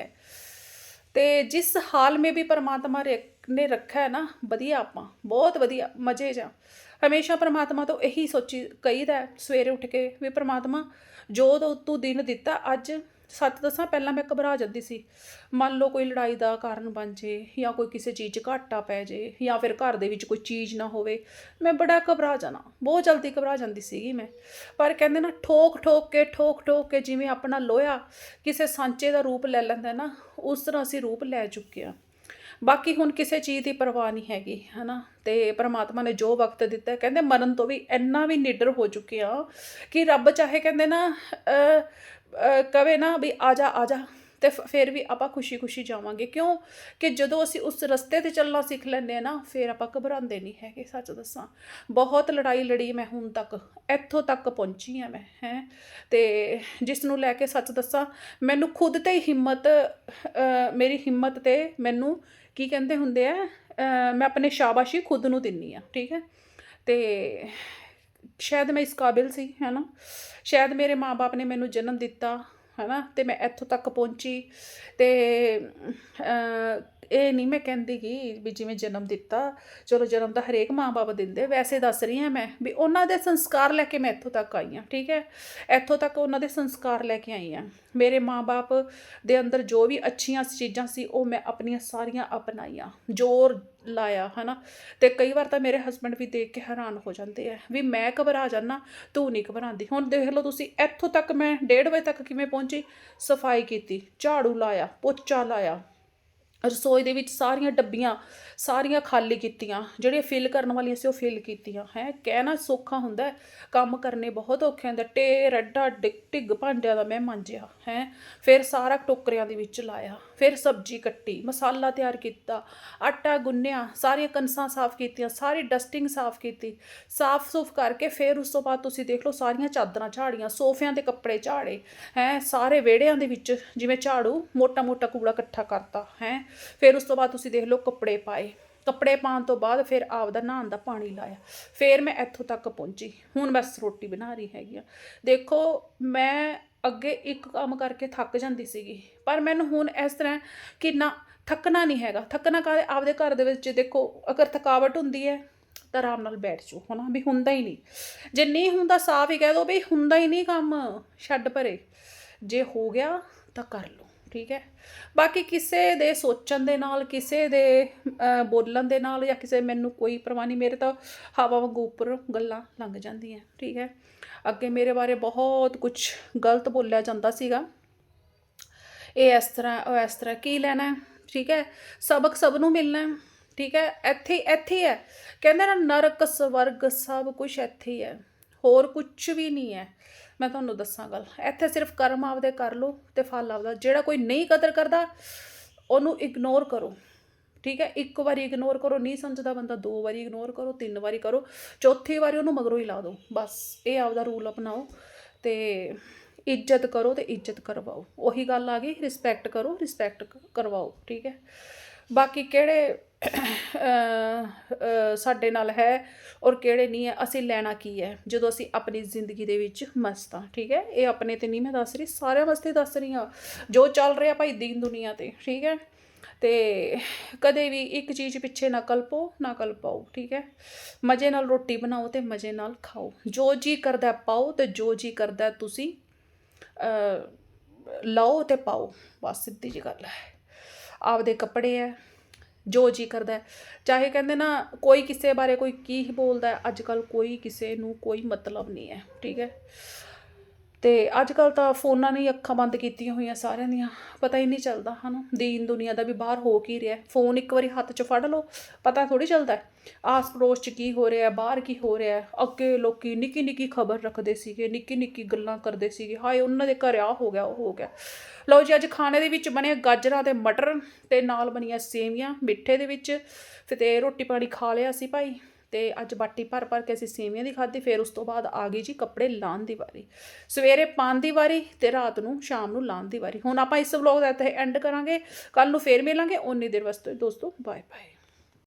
S1: ਤੇ ਜਿਸ ਹਾਲ ਮੇ ਵੀ ਪਰਮਾਤਮਾ ਰੇ- ਨੇ ਰੱਖਿਆ ਹੈ ਨਾ ਵਧੀਆ ਆਪਾਂ ਬਹੁਤ ਵਧੀਆ ਮਜ਼ੇ ਜਾ ਹਮੇਸ਼ਾ ਪਰਮਾਤਮਾ ਤੋਂ ਇਹੀ ਸੋਚੀ, ਕਹੀਦਾ ਸਵੇਰੇ ਉੱਠ ਕੇ ਵੀ ਪਰਮਾਤਮਾ, ਜੋ ਤੂੰ- ਤੂੰ ਦਿਨ ਦਿੱਤਾ, ਅੱਜ ਸੱਚ ਦੱਸਾਂ ਪਹਿਲਾਂ ਮੈਂ ਘਬਰਾ ਜਾਂਦੀ ਸੀ। ਮੰਨ ਲਓ ਕੋਈ ਲੜਾਈ ਦਾ ਕਾਰਨ ਬਣ ਜੇ ਜਾਂ ਕੋਈ ਕਿਸੇ ਚੀਜ਼ 'ਚ ਘਾਟਾ ਪੈ ਜੇ ਜਾਂ ਫਿਰ ਘਰ ਦੇ ਵਿੱਚ ਕੋਈ ਚੀਜ਼ ਨਾ ਹੋਵੇ, ਮੈਂ ਬੜਾ ਘਬਰਾ ਜਾਣਾ, ਬਹੁਤ ਜਲਦੀ ਘਬਰਾ ਜਾਂਦੀ ਸੀਗੀ ਮੈਂ। ਪਰ ਕਹਿੰਦੇ ਨਾ, ਠੋਕ ਠੋਕ ਕੇ, ਠੋਕ ਠੋਕ ਕੇ ਜਿਵੇਂ ਆਪਣਾ ਲੋਹਾ ਕਿਸੇ ਸਾਂਚੇ ਦਾ ਰੂਪ ਲੈ ਲੈਂਦਾ ਨਾ, ਉਸ ਤਰ੍ਹਾਂ ਅਸੀਂ ਰੂਪ ਲੈ ਚੁੱਕੇ ਆ ਬਾਕੀ ਹੁਣ ਕਿਸੇ ਚੀਜ਼ ਦੀ ਪਰਵਾਹ ਨਹੀਂ ਹੈਗੀ, ਹਨਾ? ਤੇ ਪ੍ਰਮਾਤਮਾ ਨੇ ਜੋ ਵਕਤ ਦਿੱਤਾ, ਕਹਿੰਦੇ ਮਰਨ ਤੋਂ ਵੀ ਇੰਨਾ ਵੀ ਨਿਡਰ ਹੋ ਚੁੱਕੇ ਆ ਕਿ ਰੱਬ ਚਾਹੇ ਕਹਿੰਦੇ ਨਾ ਕਵੇ ਨਾ ਵੀ ਆ ਜਾ ਆ ਜਾ, ਤੇ ਫਿਰ ਵੀ ਆਪਾਂ ਖੁਸ਼ੀ-ਖੁਸ਼ੀ ਜਾਵਾਂਗੇ। ਕਿਉਂ? ਕਿ ਜਦੋਂ ਅਸੀਂ ਉਸ ਰਸਤੇ ਤੇ ਚੱਲਣਾ ਸਿੱਖ ਲੈਂਦੇ ਆ ਨਾ, ਫਿਰ ਆਪਾਂ ਘਬਰਾਉਂਦੇ ਨਹੀਂ ਹੈਗੇ, ਸੱਚ ਦੱਸਾਂ। ਬਹੁਤ ਲੜਾਈ ਲੜੀ ਮੈਂ ਹੁਣ ਤੱਕ, ਇੱਥੋਂ ਤੱਕ ਪਹੁੰਚੀ ਆ ਮੈਂ, ਹੈ? ਤੇ ਜਿਸ ਨੂੰ ਲੈ ਕੇ ਸੱਚ ਦੱਸਾਂ, ਮੈਨੂੰ ਖੁਦ ਤੇ ਹਿੰਮਤ ਮੇਰੀ ਹਿੰਮਤ ਤੇ ਮੈਨੂੰ ਕੀ ਕਹਿੰਦੇ ਹੁੰਦੇ ਆ ਮੈਂ ਆਪਣੇ ਸ਼ਾਬਾਸ਼ੀ ਖੁਦ ਨੂੰ ਦਿੰਨੀ ਆ, ਠੀਕ ਹੈ? ਤੇ ਸ਼ਾਇਦ ਮੈਂ ਇਸ ਕਾਬਿਲ ਸੀ, ਹੈ ਨਾ? ਸ਼ਾਇਦ ਮੇਰੇ ਮਾਪੇ ਨੇ ਮੈਨੂੰ ਜਨਮ ਦਿੱਤਾ ਹੈ ਨਾ ਤੇ ਮੈਂ ਇੱਥੋਂ ਤੱਕ ਪਹੁੰਚੀ। ਤੇ ਇਹ ਨਹੀਂ ਮੈਂ ਕਹਿੰਦੀ ਕਿ ਵੀ ਜਿਵੇਂ ਜਨਮ ਦਿੱਤਾ, ਚਲੋ ਜਨਮ ਤਾਂ ਹਰੇਕ ਮਾਂ ਬਾਪ ਦਿੰਦੇ, ਵੈਸੇ ਦੱਸ ਰਹੀ ਹਾਂ ਮੈਂ ਵੀ ਉਹਨਾਂ ਦੇ ਸੰਸਕਾਰ ਲੈ ਕੇ ਮੈਂ ਇੱਥੋਂ ਤੱਕ ਆਈ ਹਾਂ, ਠੀਕ ਹੈ? ਇੱਥੋਂ ਤੱਕ ਉਹਨਾਂ ਦੇ ਸੰਸਕਾਰ ਲੈ ਕੇ ਆਈ ਹਾਂ। ਮੇਰੇ ਮਾਂ ਬਾਪ ਦੇ ਅੰਦਰ ਜੋ ਵੀ ਅੱਛੀਆਂ ਚੀਜ਼ਾਂ ਸੀ, ਉਹ ਮੈਂ ਆਪਣੀਆਂ ਸਾਰੀਆਂ ਅਪਣਾਈਆਂ। ਜ਼ੋਰ ਲਾਇਆ, ਹਨਾ? ਤੇ ਕਈ ਵਾਰ ਤਾਂ ਮੇਰੇ ਹਸਬੰਡ ਵੀ ਦੇਖ ਕੇ ਹੈਰਾਨ ਹੋ ਜਾਂਦੇ ਆ, ਵੀ ਮੈਂ ਘਬਰਾ ਜਾਣਾ ਤੂੰ ਨਹੀਂ ਘਬਰਾਉਂਦੀ। ਹੁਣ ਦੇਖ ਲਓ ਤੁਸੀਂ, ਇੱਥੋਂ ਤੱਕ ਮੈਂ 1:30 ਵਜੇ ਤੱਕ ਕਿਵੇਂ ਪਹੁੰਚੀ? ਸਫ਼ਾਈ ਕੀਤੀ, ਝਾੜੂ ਲਾਇਆ, ਪੋਚਾ ਲਾਇਆ ਰਸੋਈ ਦੇ ਵਿੱਚ ਸਾਰੀਆਂ ਡੱਬੀਆਂ, ਸਾਰੀਆਂ ਖਾਲੀ ਕੀਤੀਆਂ, ਜਿਹੜੀਆਂ ਫਿਲ ਕਰਨ ਵਾਲੀਆਂ ਸੀ ਉਹ ਫਿਲ ਕੀਤੀਆਂ। ਹੈ, ਕਹਿਣਾ ਸੌਖਾ ਹੁੰਦਾ ਕੰਮ ਕਰਨੇ ਬਹੁਤ ਔਖੇ ਹੁੰਦੇ ਟੇ ਰੱਡਾ ਡਿੱਗ ਢਿੱਗ ਭਾਂਡਿਆਂ ਦਾ ਮੈਂ ਮਾਂਜਿਆ, ਹੈ। ਫਿਰ ਸਾਰਾ ਟੋਕਰਿਆਂ ਦੇ ਵਿੱਚ ਲਾਇਆ, ਫਿਰ ਸਬਜ਼ੀ ਕੱਟੀ, ਮਸਾਲਾ ਤਿਆਰ ਕੀਤਾ, ਆਟਾ ਗੁੰਨਿਆ, ਸਾਰੀਆਂ ਕਣਸਾਂ ਸਾਫ਼ ਕੀਤੀਆਂ, ਸਾਰੀ ਡਸਟਿੰਗ ਸਾਫ਼ ਕੀਤੀ। ਸਾਫ਼ ਸੁਫ ਕਰਕੇ ਫਿਰ ਉਸ ਤੋਂ ਬਾਅਦ ਤੁਸੀਂ ਦੇਖ ਲਓ ਸਾਰੀਆਂ ਚਾਦਰਾਂ ਝਾੜੀਆਂ, ਸੋਫਿਆਂ ਦੇ ਕੱਪੜੇ ਝਾੜੇ, ਹੈ, ਸਾਰੇ ਵਿਹੜਿਆਂ ਦੇ ਵਿੱਚ ਜਿਵੇਂ ਝਾੜੂ ਮੋਟਾ ਮੋਟਾ ਕੂੜਾ ਇਕੱਠਾ ਕਰਤਾ, ਹੈ। ਫਿਰ ਉਸ ਤੋਂ ਬਾਅਦ ਤੁਸੀਂ ਦੇਖ ਲਓ ਕੱਪੜੇ ਪਾਏ। ਕੱਪੜੇ ਪਾਉਣ ਤੋਂ ਬਾਅਦ ਫਿਰ ਆਪਦਾ ਨਹਾਉਣ ਦਾ ਪਾਣੀ ਲਾਇਆ। ਫਿਰ ਮੈਂ ਇੱਥੋਂ ਤੱਕ ਪਹੁੰਚੀ। ਹੁਣ ਬਸ ਰੋਟੀ ਬਣਾ ਰਹੀ ਹੈਗੀ ਆ। ਦੇਖੋ, ਮੈਂ ਅੱਗੇ ਇੱਕ ਕੰਮ ਕਰਕੇ ਥੱਕ ਜਾਂਦੀ ਸੀਗੀ। ਪਰ ਮੈਨੂੰ ਹੁਣ ਇਸ ਤਰ੍ਹਾਂ ਕਿ ਨਾ ਥੱਕਣਾ ਨਹੀਂ ਹੈਗਾ। ਥੱਕਣਾ ਕਾਹਦੇ? ਆਪਦੇ ਘਰ ਦੇ ਵਿੱਚ ਦੇਖੋ, ਅਗਰ ਥਕਾਵਟ ਹੁੰਦੀ ਹੈ, ਤਾਂ ਆਰਾਮ ਨਾਲ ਬੈਠ ਜਾਓ। ਹਨਾ? ਵੀ ਹੁੰਦਾ ਹੀ ਨਹੀਂ। ਜੇ ਨਹੀਂ ਹੁੰਦਾ, ਸਾਫ਼ ਹੀ ਕਹਿ ਦੋ ਵੀ ਹੁੰਦਾ ਹੀ ਨਹੀਂ ਕੰਮ। ਛੱਡ ਪਰੇ। ਜੇ ਹੋ ਗਿਆ, ਤਾਂ ਕਰ ਲਓ। ਠੀਕ ਹੈ। ਬਾਕੀ ਕਿਸੇ ਦੇ ਸੋਚਣ ਦੇ ਨਾਲ, ਕਿਸੇ ਦੇ ਬੋਲਣ ਦੇ ਨਾਲ ਜਾਂ ਕਿਸੇ ਮੈਨੂੰ ਕੋਈ ਪਰਵਾਹ ਨਹੀਂ, ਮੇਰੇ ਤਾਂ ਹਵਾ ਵਾਂਗੂ ਉੱਪਰ ਗੱਲਾਂ ਲੰਘ ਜਾਂਦੀਆਂ, ਠੀਕ ਹੈ। ਅੱਗੇ ਮੇਰੇ ਬਾਰੇ ਬਹੁਤ ਕੁਝ ਗਲਤ ਬੋਲਿਆ ਜਾਂਦਾ ਸੀਗਾ। ਇਹ ਇਸ ਤਰ੍ਹਾਂ, ਉਹ ਇਸ ਤਰ੍ਹਾਂ ਕੀ ਲੈਣਾ ਠੀਕ ਹੈ। ਸਬਕ ਸਭ ਨੂੰ ਮਿਲਣਾ ਠੀਕ ਹੈ। ਇੱਥੇ ਇੱਥੇ ਹੈ। ਕਹਿੰਦੇ ਨਾ, ਨਰਕ, ਸਵਰਗ ਸਭ ਕੁਝ ਇੱਥੇ ਹੀ ਹੈ। ਹੋਰ ਕੁਝ ਵੀ ਨਹੀਂ ਹੈ। ਮੈਂ ਤੁਹਾਨੂੰ ਦੱਸਾਂ ਗੱਲ। ਇੱਥੇ ਸਿਰਫ ਕਰਮ ਆਪਦੇ ਕਰ ਲਓ ਤੇ ਫਲ ਆਪਦਾ। ਜਿਹੜਾ ਕੋਈ ਨਹੀਂ ਕਦਰ ਕਰਦਾ, ਉਹਨੂੰ ਇਗਨੋਰ ਕਰੋ। ਠੀਕ ਹੈ? ਇੱਕ ਵਾਰੀ ਇਗਨੋਰ ਕਰੋ, ਨਹੀਂ ਸਮਝਦਾ ਬੰਦਾ, ਦੋ ਵਾਰੀ ਇਗਨੋਰ ਕਰੋ, ਤਿੰਨ ਵਾਰੀ ਕਰੋ, ਚੌਥੀ ਵਾਰੀ ਉਹਨੂੰ ਮਗਰੋਂ ਹੀ ਲਾ ਦਿਓ। ਬਸ, ਇਹ ਆਪਦਾ ਰੂਲ ਅਪਣਾਓ ਤੇ ਇੱਜ਼ਤ ਕਰੋ ਤੇ ਇੱਜ਼ਤ ਕਰਵਾਓ। ਉਹੀ ਗੱਲ ਆ ਗਈ ਰਿਸਪੈਕਟ ਕਰੋ ਰਿਸਪੈਕਟ ਕਰਵਾਓ। ਠੀਕ ਹੈ? ਬਾਕੀ ਕਿਹੜੇ ਸਾਡੇ ਨਾਲ ਹੈ ਔਰ ਕਿਹੜੇ ਨਹੀਂ ਹੈ ਅਸੀਂ ਲੈਣਾ ਕੀ ਹੈ? ਜਦੋਂ ਅਸੀਂ ਆਪਣੀ ਜ਼ਿੰਦਗੀ ਦੇ ਵਿੱਚ ਮਸਤ ਹਾਂ ਠੀਕ ਹੈ? ਇਹ ਆਪਣੇ ਤੇ ਨਹੀਂ ਮੈਂ ਦੱਸ ਰਹੀ ਸਾਰਿਆਂ ਵਾਸਤੇ ਦੱਸ ਰਹੀ ਹਾਂ। ਜੋ ਚੱਲ ਰਿਹਾ ਭਾਈ ਦੀਨ ਦੁਨੀਆ ਤੇ ਠੀਕ ਹੈ? ਤੇ ਕਦੇ ਵੀ ਇੱਕ ਚੀਜ਼ ਪਿੱਛੇ ਨਾ ਕਲਪੋ ਨਾ ਕਲਪਾਓ ਠੀਕ ਹੈ? ਮਜ਼ੇ ਨਾਲ ਰੋਟੀ ਬਣਾਓ ਤੇ ਮਜ਼ੇ ਨਾਲ ਖਾਓ। ਜੋ ਜੀ ਕਰਦਾ ਪਾਓ ਤੇ ਜੋ ਜੀ ਕਰਦਾ ਤੁਸੀਂ ਅਹ, ਲਓ ਤੇ ਪਾਓ। ਬਸ ਸਿੱਧੀ ਜੀ ਗੱਲ ਹੈ। ਆਪਦੇ ਕੱਪੜੇ ਹੈ ਜੋ ਜੀ ਕਰਦਾ ਚਾਹੇ ਕਹਿੰਦੇ ਨਾ, ਕੋਈ ਕਿਸੇ ਬਾਰੇ ਕੋਈ ਕੀ ਬੋਲਦਾ ਅੱਜ ਕੱਲ ਕੋਈ ਕਿਸੇ ਨੂੰ ਕੋਈ ਮਤਲਬ ਨਹੀਂ ਹੈ, ਠੀਕ ਹੈ। ਅਤੇ ਅੱਜ ਕੱਲ੍ਹ ਤਾਂ ਫੋਨਾਂ ਨੇ ਹੀ ਅੱਖਾਂ ਬੰਦ ਕੀਤੀਆਂ ਹੋਈਆਂ ਸਾਰਿਆਂ ਦੀਆਂ। ਪਤਾ ਹੀ ਨਹੀਂ ਚੱਲਦਾ ਹੈ ਨਾ ਦੀਨ ਦੁਨੀਆ ਦਾ ਵੀ ਬਾਹਰ ਹੋ ਕੀ ਰਿਹਾ। ਫੋਨ ਇੱਕ ਵਾਰੀ ਹੱਥ 'ਚ ਫੜ ਲਓ, ਪਤਾ ਥੋੜ੍ਹੀ ਚੱਲਦਾ ਆਸ ਪੜੋਸ 'ਚ ਕੀ ਹੋ ਰਿਹਾ, ਬਾਹਰ ਕੀ ਹੋ ਰਿਹਾ, ਅੱਗੇ ਲੋਕੀ ਨਿੱਕੀ ਨਿੱਕੀ ਖਬਰ ਰੱਖਦੇ ਸੀਗੇ ਨਿੱਕੀ ਨਿੱਕੀ ਗੱਲਾਂ ਕਰਦੇ ਸੀਗੇ, ਹਾਏ ਉਹਨਾਂ ਦੇ ਘਰ ਆ ਹੋ ਗਿਆ, ਉਹ ਹੋ ਗਿਆ। ਲਓ ਜੀ, ਅੱਜ ਖਾਣੇ ਦੇ ਵਿੱਚ ਬਣੇ ਗਾਜਰਾਂ ਤੇ ਮਟਰ ਤੇ ਨਾਲ ਬਣੀਆਂ ਸੇਵੀਆਂ, ਮਿੱਠੇ ਦੇ ਵਿੱਚ, ਫਿਰ ਤੇ ਰੋਟੀ ਪਾਣੀ ਖਾ ਲਿਆ ਸੀ ਭਾਈ। ਤੇ ਅੱਜ ਬਾਟੀ ਭਰ ਭਰ ਕੇ ਅਸੀਂ ਸੇਵੀਆਂ ਦੀ ਖਾਧੀ, ਫਿਰ ਉਸ ਤੋਂ ਬਾਅਦ ਆ ਗਈ ਜੀ ਕੱਪੜੇ ਲਾਉਣ ਦੀ ਵਾਰੀ। ਸਵੇਰੇ ਪਾਉਣ ਦੀ ਵਾਰੀ ਤੇ ਰਾਤ ਨੂੰ ਸ਼ਾਮ ਨੂੰ ਲਾਉਣ ਦੀ ਵਾਰੀ। ਹੁਣ ਆਪਾਂ ਇਸ ਵਲੌਗ ਦਾ ਇੱਥੇ ਐਂਡ ਕਰਾਂਗੇ। ਕੱਲ ਨੂੰ ਫੇਰ ਮਿਲਾਂਗੇ। ਓਨੀ ਦੇਰ ਵਾਸਤੇ ਦੋਸਤੋ ਬਾਏ ਬਾਏ